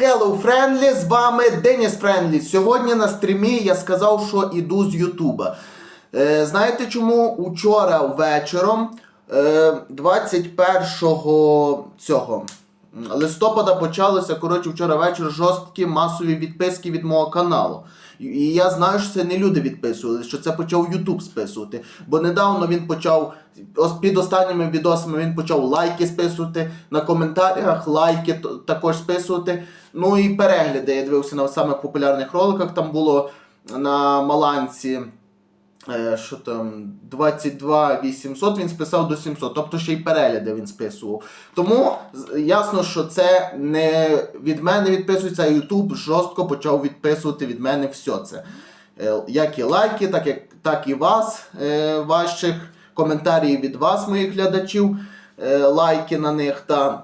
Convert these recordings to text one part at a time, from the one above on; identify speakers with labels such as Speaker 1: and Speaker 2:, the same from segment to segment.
Speaker 1: Hello Friendly, з вами Деніс Френдлі. Сьогодні на стрімі я сказав, що іду з Ютуба. Е, знаєте чому? Учора вечором, е, 21 цього листопада почалося, коротше, вчора вечір жорсткі масові відписки від мого каналу. І- я знаю, що це не люди відписували, що це почав Ютуб списувати. Бо недавно він почав, під останніми відосами він почав лайки списувати, на коментарях лайки також списувати. Ну і перегляди. Я дивився на самих популярних роликах. Там було на Маланці. Е, Що там 22 800 він списав до 700, тобто ще й перегляди він списував. Тому ясно, що це не від мене відписується, а YouTube жорстко почав відписувати від мене все це. Е, Як і лайки, так, як, так і вас, е, ваших коментарі від вас, моїх глядачів, лайки на них та.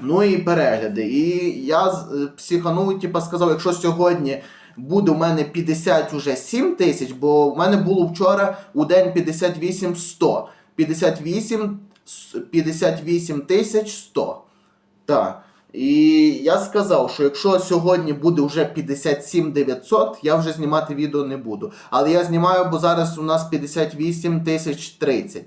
Speaker 1: Ну і перегляди. І я психанув, типа сказав, якщо сьогодні буде у мене 57 тисяч, бо в мене було вчора у день 58 100. 58, 58 тисяч 100. Так. І я сказав, що якщо сьогодні буде вже 57 900, я вже знімати відео не буду. Але я знімаю, бо зараз у нас 58 тисяч 30.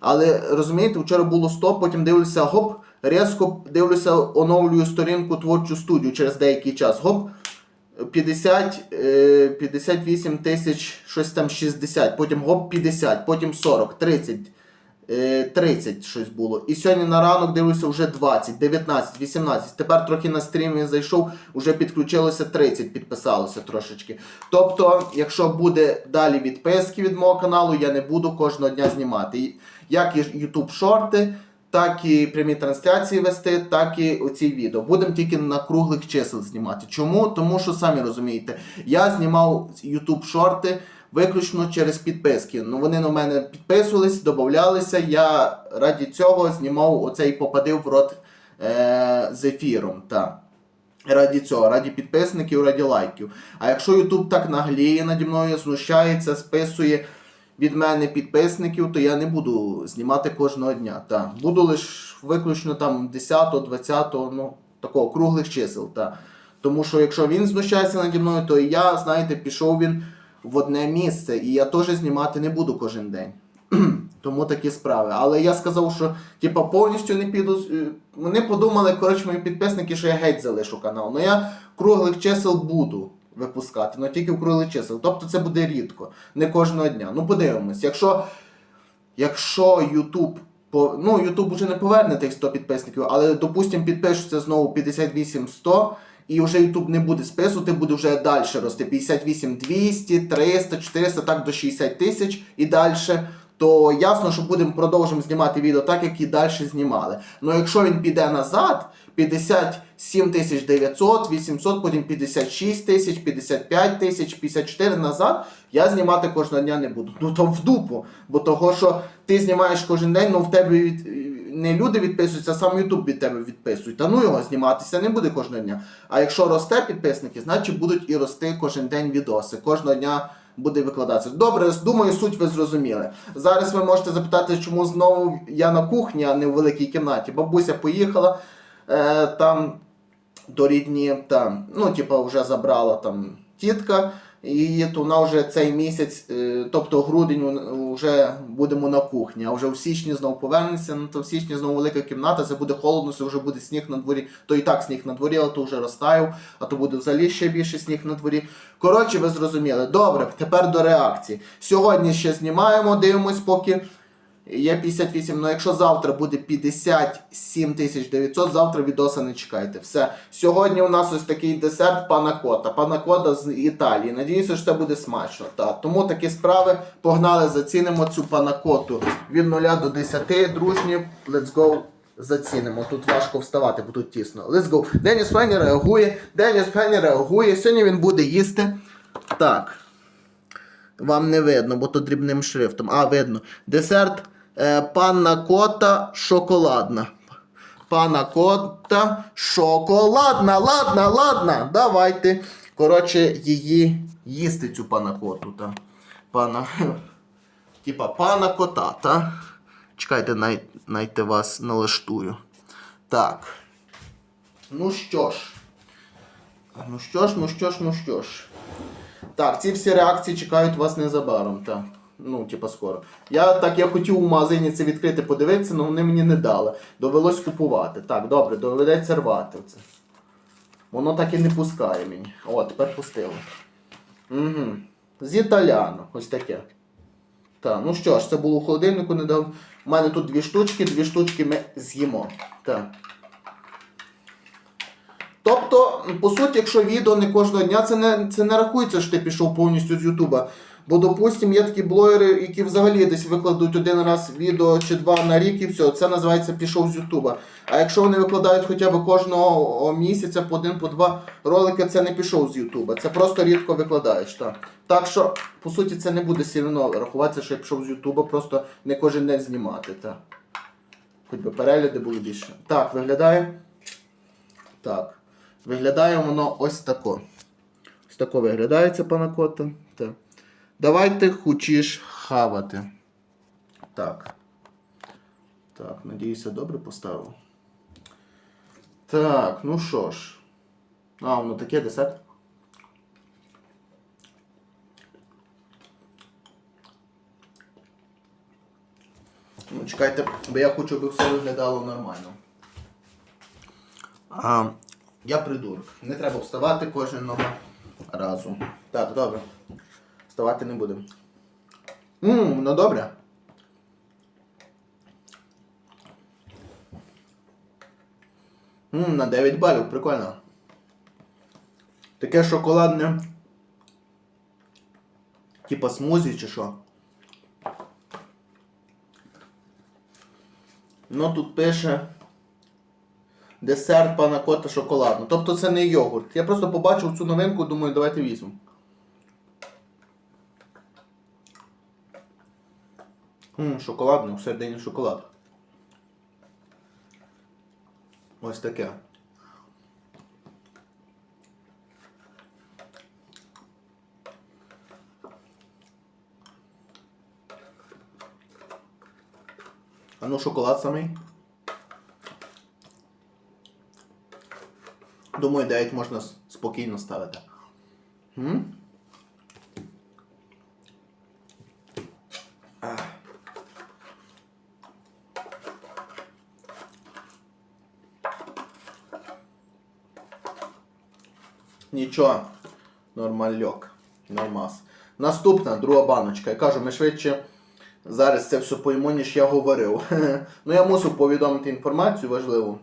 Speaker 1: Але розумієте, вчора було 100, потім дивлюся, гоп, різко дивлюся, оновлюю сторінку творчу студію через деякий час. Гоп, 50, е, 58 тисяч, щось там 60, потім гоп 50, потім 40, 30, е, 30 щось було. І сьогодні на ранок дивлюся вже 20, 19, 18. Тепер трохи на стрімі зайшов, вже підключилося 30, підписалося трошечки. Тобто, якщо буде далі відписки від мого каналу, я не буду кожного дня знімати. Як і YouTube шорти, так і прямі трансляції вести, так і оці відео. Будемо тільки на круглих чисел знімати. Чому? Тому що самі розумієте, я знімав YouTube шорти виключно через підписки. Ну вони на мене підписувались, додавалися. Я раді цього знімав оцей попадив в рот е- з ефіром. Та. Раді цього, раді підписників, раді лайків. А якщо YouTube так нагліє наді мною, знущається, списує від мене підписників, то я не буду знімати кожного дня. Та. Буду лише виключно там 10, 20, ну, такого круглих чисел. Та. Тому що якщо він знущається наді мною, то я, знаєте, пішов він в одне місце, і я теж знімати не буду кожен день. Тому такі справи. Але я сказав, що типа повністю не піду. е, Вони подумали, коротше, мої підписники, що я геть залишу канал. Ну я круглих чисел буду випускати, але тільки в круглих чисел. Тобто це буде рідко, не кожного дня. Ну подивимось. Якщо, якщо YouTube. По, ну, YouTube вже не поверне тих 100 підписників, але, допустимо, підпишуться знову 58-100, і вже YouTube не буде списувати, буде вже далі рости. 58 200, 300, 400, так до 60 тисяч і далі. То ясно, що будемо продовжимо знімати відео так, як і далі знімали. Ну якщо він піде назад, 57 тисяч 900, 800, потім 56 тисяч, 55 тисяч, 54 назад, я знімати кожного дня не буду. Ну то в дупу. Бо того, що ти знімаєш кожен день, ну в тебе від... не люди відписуються, а сам Ютуб від тебе відписують. Та ну його зніматися не буде кожного дня. А якщо росте підписники, значить будуть і рости кожен день відоси. Кожного дня буде викладатися. Добре, думаю, суть ви зрозуміли. Зараз ви можете запитати, чому знову я на кухні, а не в великій кімнаті. Бабуся поїхала е, там до рідні, там, ну, типу, вже забрала там тітка. І то вона вже цей місяць, е, тобто грудень, вже будемо на кухні, а вже в січні знову повернеться. Ну то в січні знову велика кімната, це буде холодно, це вже буде сніг на дворі. То і так сніг на дворі, але то вже розтаяв, а то буде взагалі ще більше сніг на дворі. Коротше, ви зрозуміли. Добре, тепер до реакції. Сьогодні ще знімаємо, дивимось, поки є 58. Ну якщо завтра буде 57 900, завтра відоса не чекайте. Все. Сьогодні у нас ось такий десерт панакота. Панакота з Італії. Надіюся, що це буде смачно. Та. Тому такі справи. Погнали, зацінимо цю панакоту від 0 до 10. Дружні, let's go. Зацінимо. Тут важко вставати, бо тут тісно. Let's go. Деніс Фенні реагує. Деніс Фенні реагує. Сьогодні він буде їсти. Так. Вам не видно, бо то дрібним шрифтом. А, видно. Десерт панна кота шоколадна. Панна кота шоколадна. Ладна, ладна. Давайте. Коротше, її їсти цю панна коту. Та. Пана. Типа пана кота, та? Чекайте, най, найте вас налаштую. Так. Ну що ж. Ну що ж, ну що ж, ну що ж. Так, ці всі реакції чекають вас незабаром, так. Ну, типа скоро. Я так я хотів у магазині це відкрити, подивитися, але вони мені не дали. Довелось купувати. Так, добре, доведеться рвати це. Воно так і не пускає мені. О, тепер пустило. Угу. З італяно. Ось таке. Так, ну що ж, це було у холодильнику не дав. У мене тут дві штучки, дві штучки ми з'їмо. Так. Тобто, по суті, якщо відео не кожного дня, це не, це не рахується, що ти пішов повністю з Ютуба. Бо, допустим, є такі блогери, які взагалі десь викладуть один раз відео чи два на рік і все. Це називається пішов з Ютуба. А якщо вони викладають хоча б кожного місяця по один, по два ролики, це не пішов з Ютуба. Це просто рідко викладаєш. Так, так що, по суті, це не буде одно рахуватися, що я пішов з Ютуба, просто не кожен день знімати. Так. Хоч би перегляди були більше. Так, виглядає. Так. Виглядає воно ось тако. Ось тако виглядає ця панакота. Так. Давайте хочеш хавати. Так. Так, надіюся, добре поставив. Так, ну що ж. А, воно таке десерт. Ну, чекайте, бо я хочу, аби все виглядало нормально. А, я придурок. Не треба вставати кожного разу. Так, добре. Вставати не будемо. Ммм, ну добре. Ммм, на 9 балів, прикольно. Таке шоколадне. Типа смузі чи що. Ну тут пише десерт пана кота шоколадно. Тобто це не йогурт. Я просто побачив цю новинку, думаю, давайте візьмемо. Шоколадний, всередині шоколад. Ось таке. А ну шоколад самий. Думаю, 9 можна спокійно ставити. М? Нічого. Нормальок. Нормас. Наступна, друга баночка. Я кажу, ми швидше зараз це все пойму, ніж я говорив. ну я мусив повідомити інформацію важливу.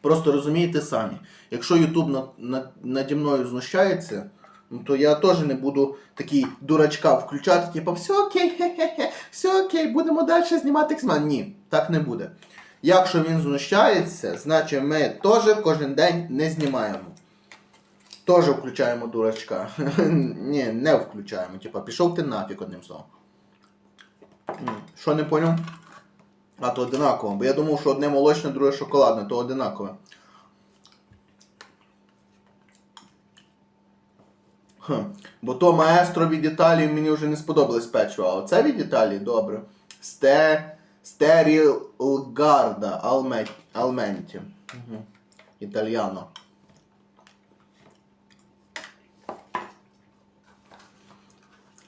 Speaker 1: Просто розумієте самі, якщо Ютуб над, над, наді мною знущається, ну, то я теж не буду такий дурачка включати, типу, все окей, хе-хе-хе, все окей, будемо далі знімати ексмен. Ні, так не буде. Якщо він знущається, значить ми теж кожен день не знімаємо. Теж включаємо дурачка. Ні, не включаємо. Типа, пішов ти нафіг одним словом. Що не поняв? А, то одинаково. Бо я думав, що одне молочне, друге шоколадне, то одинакове. Бо то маестро від Італії мені вже не сподобалось печиво, а оце від Італії добре. Сте... Стерілгарда Алме... Алменті. Угу. Італьяно.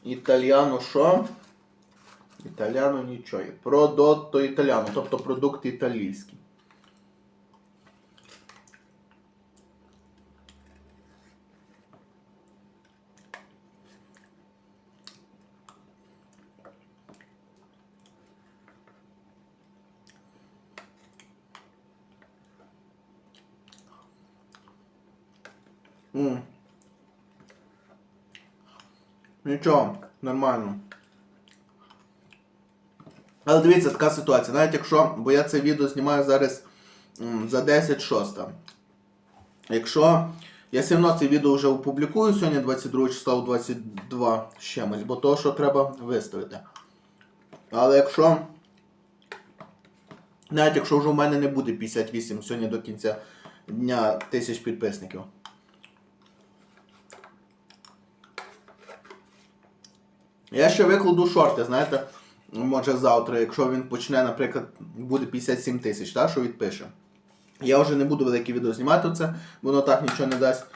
Speaker 1: Італьяно що? Італіано нічого. Продотто італіано, тобто продукти італійські. М. Нічого, нормально. Але дивіться, така ситуація. Навіть якщо, бо я це відео знімаю зараз за 10 шоста. Якщо я все одно це відео вже опублікую сьогодні 22 числа у 22 з чимось, бо то, що треба виставити. Але якщо. Навіть якщо вже у мене не буде 58 сьогодні до кінця дня тисяч підписників. Я ще викладу шорти, знаєте, може завтра, якщо він почне, наприклад, буде 57 тисяч, що відпише. Я вже не буду велике відео знімати це, воно так нічого не дасть.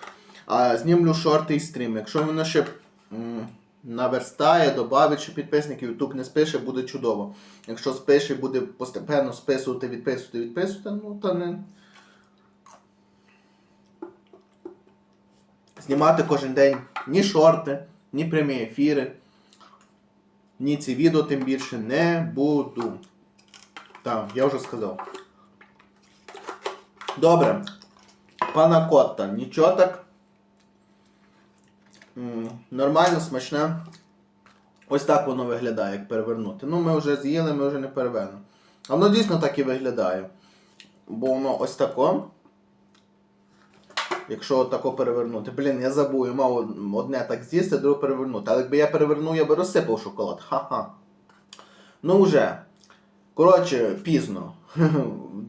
Speaker 1: А знімлю шорти і стрім. Якщо воно ще м, наверстає, додавить ще підписників, YouTube не спише, буде чудово. Якщо спише, буде постепенно списувати, відписувати, відписувати, ну то не. Знімати кожен день ні шорти, ні прямі ефіри, ні ці відео тим більше не буду. Так, я вже сказав. Добре. Пана Котта, нічого так. Нормально, смачне. Ось так воно виглядає, як перевернути. Ну, ми вже з'їли, ми вже не перевернемо. А воно дійсно так і виглядає. Бо воно ось тако. Якщо тако перевернути. Блін, я забув, я мав одне так з'їсти, друге перевернути. Але якби я перевернув, я би розсипав шоколад. Ха-ха. Ну вже. Коротше, пізно.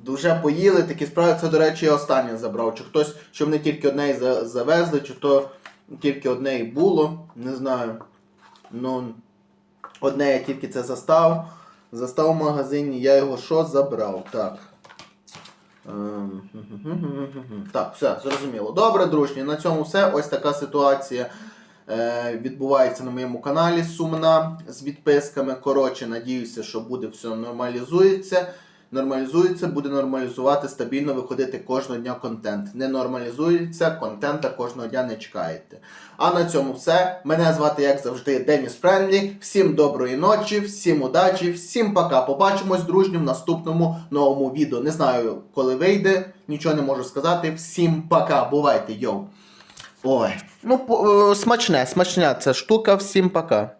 Speaker 1: Вже поїли такі справи. Це, до речі, я останнє забрав. Чи хтось, щоб не тільки одне завезли, чи то тільки одне й було. Не знаю. Ну, одне я тільки це застав. Застав в магазині, я його що забрав? Так. Ем, Так, все, зрозуміло. Добре, дружні, на цьому все. Ось така ситуація е, відбувається на моєму каналі Сумна з відписками. Коротше, надіюся, що буде все нормалізується. Нормалізується, буде нормалізувати, стабільно виходити кожного дня контент. Не нормалізується, контента кожного дня не чекаєте. А на цьому все. Мене звати, як завжди, Деніс Френлі. Всім доброї ночі, всім удачі, всім пока. Побачимось дружнім в наступному новому відео. Не знаю, коли вийде, нічого не можу сказати. Всім пока. Бувайте, йоу. Ой. Ну, е, смачне, смачня ця штука. Всім пока.